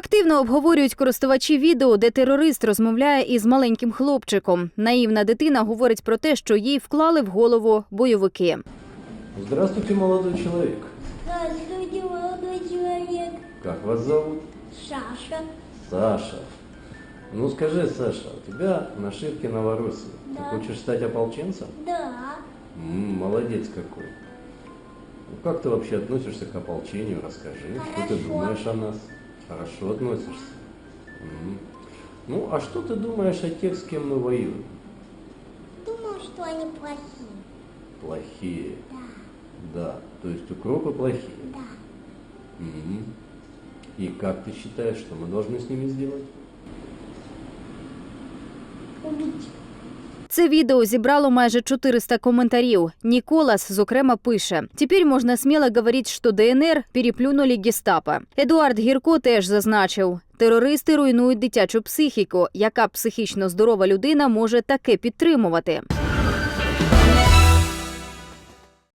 Активно обговорюють користувачі відео, де терорист розмовляє із маленьким хлопчиком. Наївна дитина говорить про те, що їй вклали в голову бойовики. Здравствуйте, молодой человек. Здравствуйте, молодой человек. Как вас зовут? Саша. Саша. Ну скажи, Саша, у тебя нашивки Новороссии. Ты Да. хочешь стать ополченцем? Да. М, молодец какой. Ну, как ты вообще относишься к ополчению? Расскажи, что ты Хорошо. думаешь о нас? Хорошо относишься? М. Ну, а что ты думаешь о тех, с кем мы воюем? Думал, что они плохие. Плохие. Да. Да. То есть укропы плохие. Да. Мгм. И как ты считаешь, что мы должны с ними сделать? Убить. Це відео зібрало майже 400 коментарів. Ніколас, зокрема, пише: Тепер можна сміло говорити, що ДНР переплюнули гестапо. Едуард Гірко теж зазначив. Терористи руйнують дитячу психіку. Яка психічно здорова людина може таке підтримувати?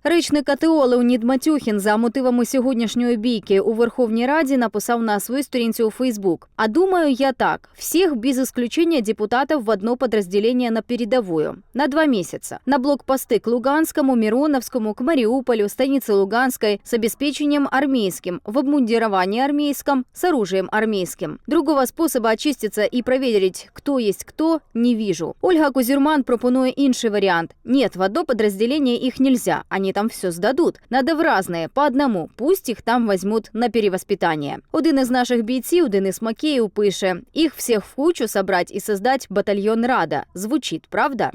Речник АТО Леонід Матюхін за мотивами сьогоднішньої бійки у Верховній Раді написав на своїй сторінці у Фейсбук. А думаю я так: всіх без исключения депутатов в одно подразделение на передовую на два месяца. На блокпосты к Луганскому, Мироновскому, к Мариуполю, станице Луганской с обеспечением армейским, в обмундировании армейском, с оружием армейским. Другого способа очиститься и проверить, кто есть кто, не вижу. Ольга Кузюрман пропонує інший варіант. Нет, в одно подразделение их нельзя, они там все сдадут. Надо в разные, по одному, пусть их там возьмут на перевоспитание. Один із наших бійців, Денис Макеєв, пише, їх всіх в кучу собрать і создать батальйон Рада. Звучить, правда?